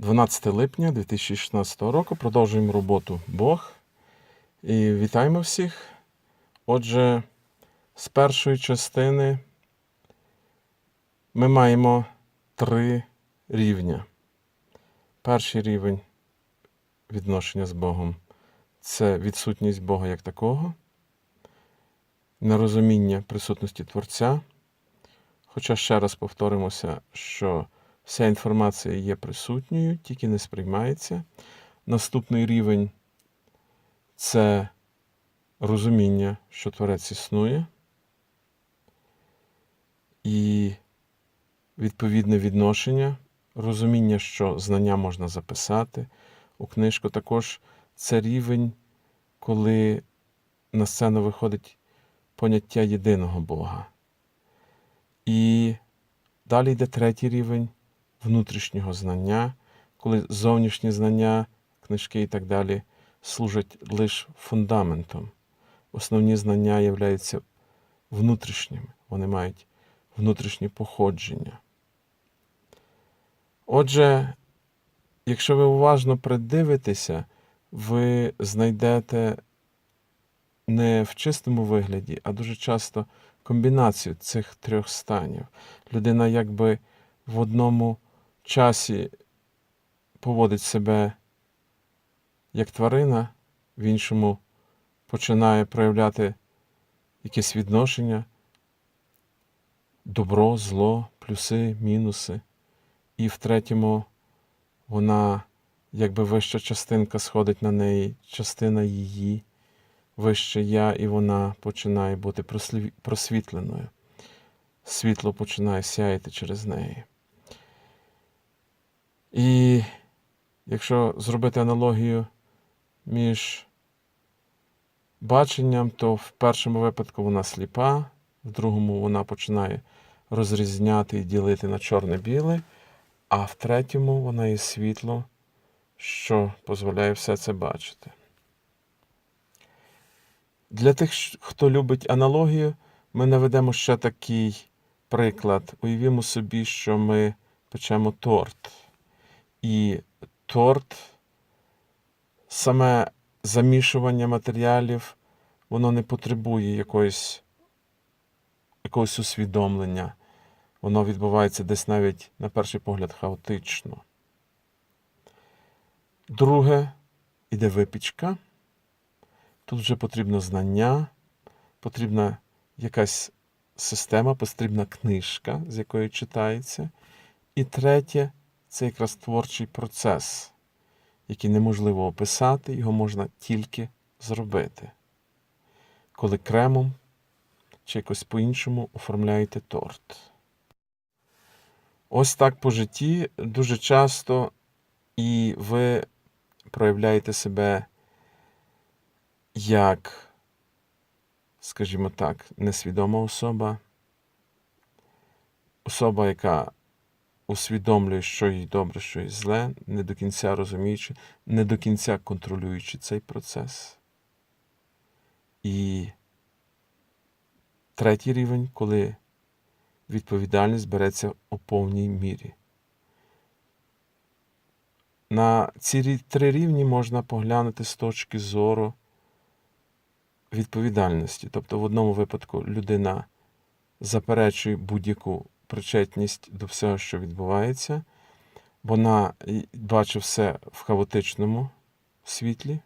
12 липня 2016 року. Продовжуємо роботу Бог. І вітаємо всіх. Отже, з першої частини ми маємо три рівня. Перший рівень відношення з Богом це відсутність Бога як такого, нерозуміння присутності Творця. Хоча ще раз повторимося, що вся інформація є присутньою, тільки не сприймається. Наступний рівень це розуміння, що Творець існує, і відповідне відношення, розуміння, що знання можна записати у книжку. Також це рівень, коли на сцену виходить поняття єдиного Бога. І далі йде третій рівень внутрішнього знання, коли зовнішні знання, книжки і так далі служать лише фундаментом. Основні знання являються внутрішніми, вони мають внутрішнє походження. Отже, якщо ви уважно придивитеся, ви знайдете не в чистому вигляді, а дуже часто комбінацію цих трьох станів. Людина якби в одному часі поводить себе як тварина, в іншому починає проявляти якесь відношення, добро, зло, плюси, мінуси. І в третьому вона, якби вища частинка сходить на неї, частина її, вище я, і вона починає бути просвітленою. Світло починає сяяти через неї. І якщо зробити аналогію між баченням, то в першому випадку вона сліпа, в другому вона починає розрізняти і ділити на чорне-біле, а в третьому вона є світло, що дозволяє все це бачити. Для тих, хто любить аналогію, ми наведемо ще такий приклад. Уявімо собі, що ми печемо торт. І торт, саме замішування матеріалів, воно не потребує якоїсь, якогось усвідомлення. Воно відбувається десь навіть, на перший погляд, хаотично. Друге, іде випічка. Тут вже потрібно знання, потрібна якась система, потрібна книжка, з якої читається. І третє це якраз творчий процес, який неможливо описати, його можна тільки зробити. Коли кремом чи якось по-іншому оформляєте торт. Ось так по житті дуже часто і ви проявляєте себе як, скажімо так, несвідома особа, особа, яка усвідомлює, що їй добре, що їй зле, не до кінця розуміючи, не до кінця контролюючи цей процес. І третій рівень, коли відповідальність береться у повній мірі. На ці три рівні можна поглянути з точки зору відповідальності. Тобто, в одному випадку людина заперечує будь-яку причетність до всього, що відбувається. Вона бачить все в хаотичному світлі.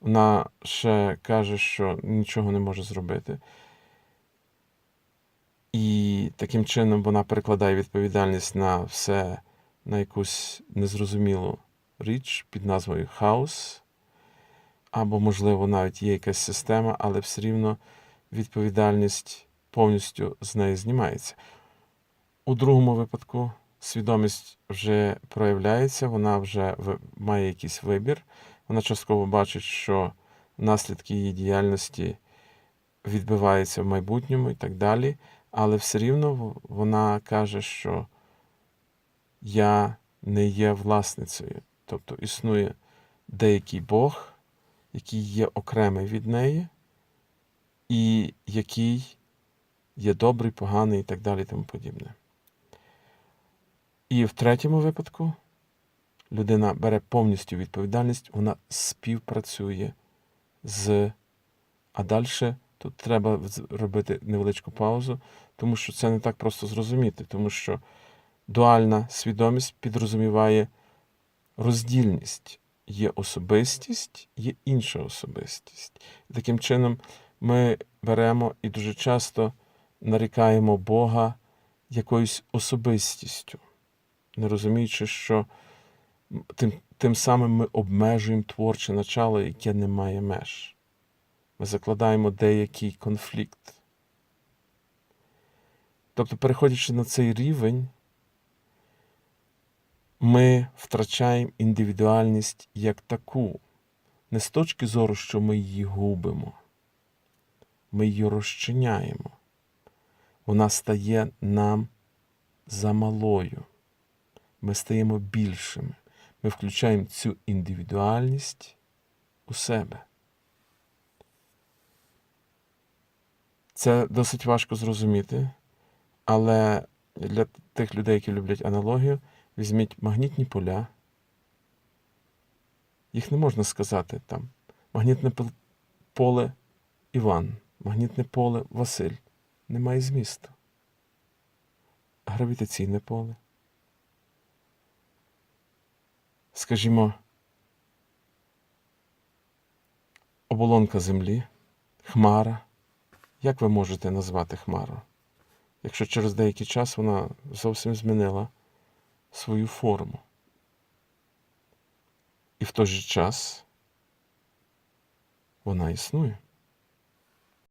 Вона ще каже, що нічого не може зробити. І таким чином вона перекладає відповідальність на все, на якусь незрозумілу річ під назвою хаос. Або, можливо, навіть є якась система, але все рівно відповідальність повністю з неї знімається. У другому випадку свідомість вже проявляється, вона вже має якийсь вибір. Вона частково бачить, що наслідки її діяльності відбиваються в майбутньому і так далі. Але все рівно вона каже, що я не є власницею. Тобто існує деякий Бог, який є окремий від неї, і який є добрий, поганий і так далі, і тому подібне. І в третьому випадку людина бере повністю відповідальність, вона співпрацює з. А далі тут треба робити невеличку паузу, тому що це не так просто зрозуміти, тому що дуальна свідомість підрозуміває роздільність. Є особистість, є інша особистість. Таким чином ми беремо і дуже часто нарікаємо Бога якоюсь особистістю, не розуміючи, що тим, тим самим ми обмежуємо творче начало, яке не має меж. Ми закладаємо деякий конфлікт. Тобто, переходячи на цей рівень, ми втрачаємо індивідуальність як таку, не з точки зору, що ми її губимо, ми її розчиняємо. Вона стає нам замалою. Ми стаємо більшими. Ми включаємо цю індивідуальність у себе. Це досить важко зрозуміти, але для тих людей, які люблять аналогію, візьміть магнітні поля. Їх не можна сказати там. Магнітне поле Іван, магнітне поле Василь. Немає змісту. Гравітаційне поле. Скажімо, оболонка Землі, хмара. Як ви можете назвати хмару? Якщо через деякий час вона зовсім змінила свою форму. І в той же час вона існує.